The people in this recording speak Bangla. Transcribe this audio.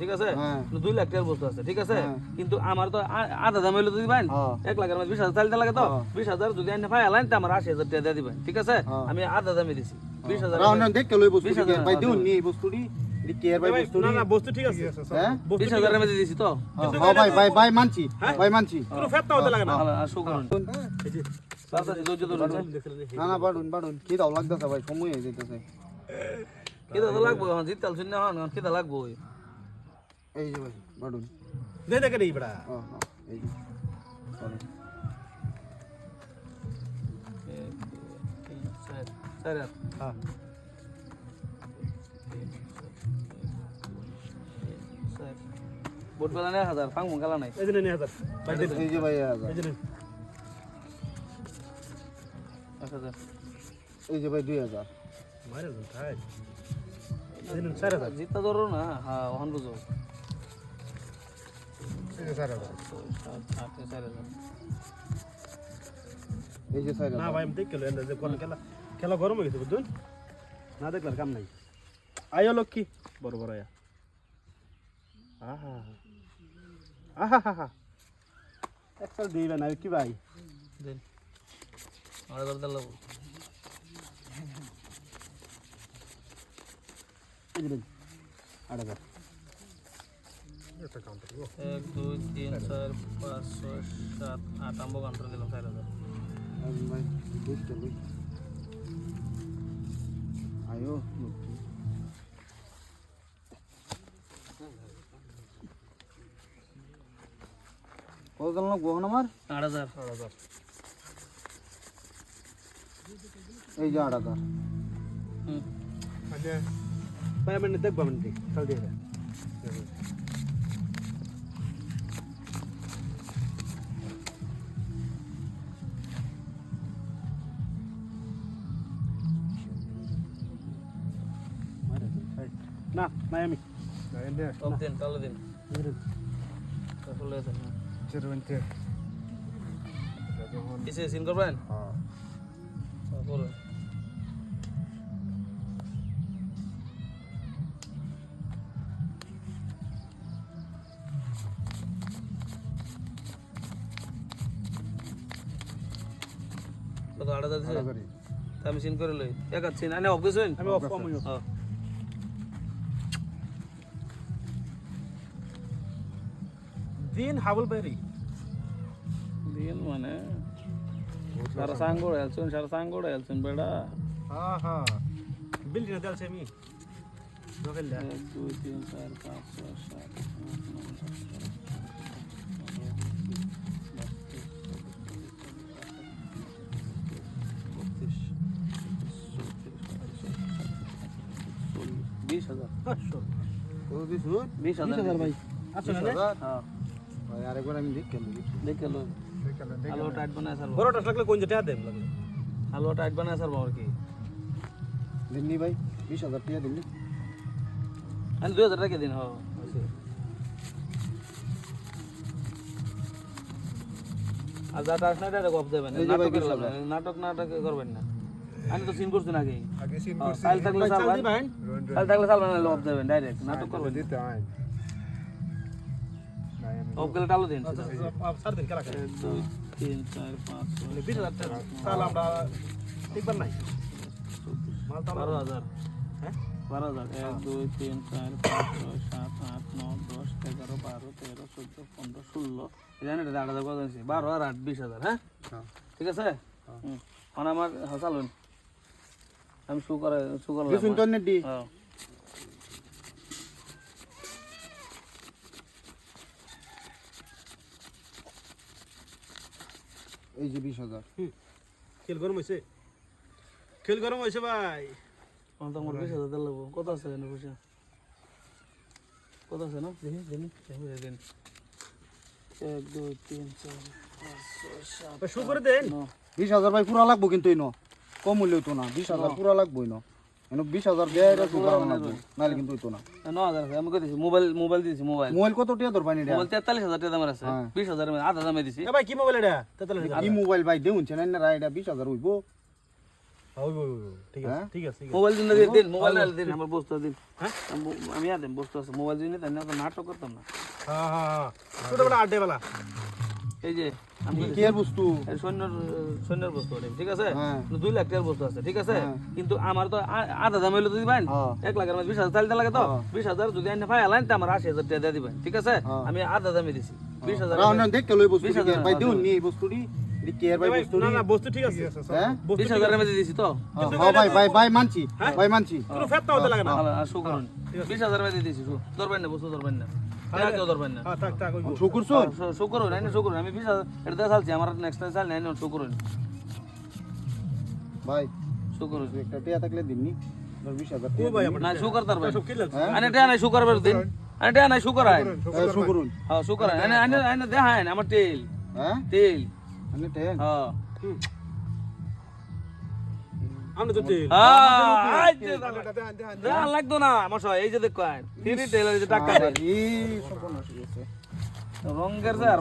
ঠিক আছে? হ্যাঁ। দুই লাখ টাকার বস্তু আছে ঠিক আছে? হ্যাঁ। কিন্তু আমার তো আধা দাম হইল দিবেন হ্যাঁ। এক লাখের মধ্যে বিশ হাজার চালিতে লাগে তো। বিশ হাজার যদি আইনে ফাই আলাইন তো আমার আশি হাজার টাকা দিয়ে দিবেন ঠিক আছে। আমি আধা দামে দিছি। বিশ হাজার রাউন্ড রাউন্ড দেখে লই বস্তু হাজার, ভাই দিউন। নি এই বস্তুটি ঠিক আছে। হ্যাঁ? বিশ ঠিক হাজারের আছে। তো? ভাই ভাই ভাই মানছি ভাই মানছি। কোনো ফেতনা হতে লাগে না। ভালো, আর শু করুন। এই যে, তাড়াতাড়ি ধৈর্য ধরুন? দেখছিলেন যে, না না বাড়ুন বাড়ুন কি দাও লাগতেছে ভাই সময় হয়ে যেতেছে কিতা তো লাগবো জিতাল শূন্য হন লাগবো। এই যে ভাই বাড়ুন। দে দেখে নেই বেটা ও হ্যাঁ এই হাত। হ্যাঁ। বোট বেলা নেই হাজার ফাং নাই। এই যে নেন, এই হাজার। এই যে ভাই হাজার। এক হাজার। এই যে ভাই দুই হাজার। মারে দেন, তাই। এই চার হাজার। জিতা ধরো না হ্যাঁ ওখান বুঝো। যে চার হাজার আট চার হাজার এই যে চার না ভাই আমি দেখে যে খেলা খেলা গরম হয়ে গেছে বুঝুন না দেখলার কাম নাই। আয়ো লক্ষ্মী। বড় বড় আয়া। আহা আহা হা হা একসাল দিবে না কি ভাই? দিন। দিলে এই আট হাজার এক দুই তিন চার পাঁচ ছয় সাত আট আম্বো গান করে দিলাম চার হাজার আমি ভাই বুঝতে লই আয়ো লক্ষ্মী। কত জন লোক বহন আমার আট হাজার আট হাজার এই যে আট হাজার হুম ভাই আমি দেখব আমি দেখ চাল দিয়ে না মায়ামি সব দিন তাহলে দিন। তাহলে দেন কিসে সিন করবেন হ্যাঁ, আমি সিন করে লই। এক সিন। আনে অফ গেছেন আমি অফ আমি অফ। হ্যাঁ। দিন হাবল বাইরি দিন মানে? সারা সাঙ্গোড় হেলছেন সারা সাঙ্গোড় হেলছেন বেড়া। হ্যাঁ হ্যাঁ বিল্ডিং এ দেলছে আমি। এক দুই তিন চার পাঁচ ছয় সাত বিশ হাজার। বিশ হাজার ভাই। হাজার। হ্যাঁ। আরেকবার আমি দেখে লই। দেখে লো আলু টাইট বানায় স্যার বড়টা লাগলে কোন যেটা দেন লাগলে আলু টাইট বানায় স্যার আর কি। দিননি ভাই বিশ হাজার টাকা দিননি আমি দুই হাজার টাকা দিন হ্যাঁ আর যা টাস না এটা গপ দেবেন এই যে ভাই নাটক বিশ করবেন হাজার। নাটক নাটক করবেন না। আমি তো সিন করছি নাকি আগে। সিন ফাইল থাকলে ভাই চাল চালবেন দিবেন? ফাইল থাকলে চালবেন না অফ দেবেন ডাইরেক্ট নাটক করবেন দিতে হয়। গেলে দিন দিন খেলা এক দুই তিন চার পাঁচ ছয় বিশ হাজার আমরা ঠিকবার নাই। বারো হাজার। হ্যাঁ? বারো হাজার। এক দুই তিন চার পাঁচ ছয় সাত আট নয় দশ এগারো বারো তেরো চোদ্দ পনেরো ষোলো। জানি এটা আট হাজার কত বারো আর আট বিশ হাজার হ্যাঁ? হ্যাঁ। ঠিক আছে? হুম। এখন আমার হ্যাঁ, চালুন। আমি শু করে শু করে দিছুন তো নেট দি হ্যাঁ এই যে বিশ হাজার। খেল গরম হয়েছে খেল গরম হয়েছে ভাই। আমার তো আমার বিশ হাজার দিলে লাগবো কত আছে এখানে পয়সা? কত আছে না? দেখি দেখি দিন এক দুই তিন চার পাঁচ ছয় সাত শুরু করে দেন। বিশ হাজার ভাই পুরা লাগবো কিন্তু ইনো কম হলেও তো না। বিশ হাজার পুরা লাগবো না। বিশ হাজার দেয় এটা সুপার লাগবো নাহলে কিন্তু হইতো না ন হাজার আছে আমি দিছি মোবাইল মোবাইল দিয়েছি মোবাইল মোবাইল কত টাকা তোর পানি মোবাইল তেতাল্লিশ হাজার দামের আছে হ্যাঁ। বিশ হাজার আধা দামে দিছি ভাই কি মোবাইল এটা তেতাল্লিশ হাজার কি মোবাইল ভাই দেউন চেন না এটা বিশ হাজার হইবো হ্যাঁ? ঠিক আছে মোবাইল দিন দিন মোবাইল দিন আমার বস্তু দিন হ্যাঁ? আমি- বস্তু আছে মোবাইল দিন না নাটক করতাম না হ্যাঁ হ্যাঁ হ্যাঁ ছোটবেলা আড্ডে বেলা এই যে বস্তু? সৈন্যর সৈন্যর বস্তু ঠিক আছে? হ্যাঁ। দুই লাখ টাকার বস্তু আছে ঠিক আছে? হ্যাঁ। কিন্তু আমার তো আধা দাম হইল তো দিবেন হ্যাঁ। এক লাখের মধ্যে বিশ হাজার চালিতে লাগে তো। বিশ হাজার যদি আইনে পাই আলাইন তো আমার আশি হাজার টাকা দিয়ে দিবেন ঠিক আছে। আমি আধা দামে দিছি। বিশ হাজার রাউন্ড দেখ বস্তু বিশ হাজার, ভাই দিউন। নি এই বস্তুটি ঠিক আছে হ্যাঁ? দিছি তো। ভাই ভাই ভাই মানছি। ভাই মানছি। কোনো ফেতনা হতে লাগে না। ভালো, আর শো করুন বিশ হাজার দিছি ধরবেন না বস্তু ধরবেন না। হ্যাঁ শুকুর শুন। শো- শো করুন আইনে শো করুন আমি বিশ এটা দিয়ে চালছি আমার নেক্সট টাইম চাল আইনে শো করুন ভাই শো করুন তুই একটা টিয়া থাকলে দিননি ভাই না শো করতে পারবেন সব কিল হ্যাঁ? আইনে টাকা নাই শো করবার দিন। আইনে টাকা নাই শো করায় শুকুরুন হ্যাঁ শো করায় আইনে আইনে আইনে দেখায় আমার তেল। হ্যাঁ? তেল। হ্যাঁ। আমরা তো তেল। হ্যাঁ, যে দেখান লাগতো না আমার এই যে দেখো ফ্রি তেল টাকা রঙের স্যার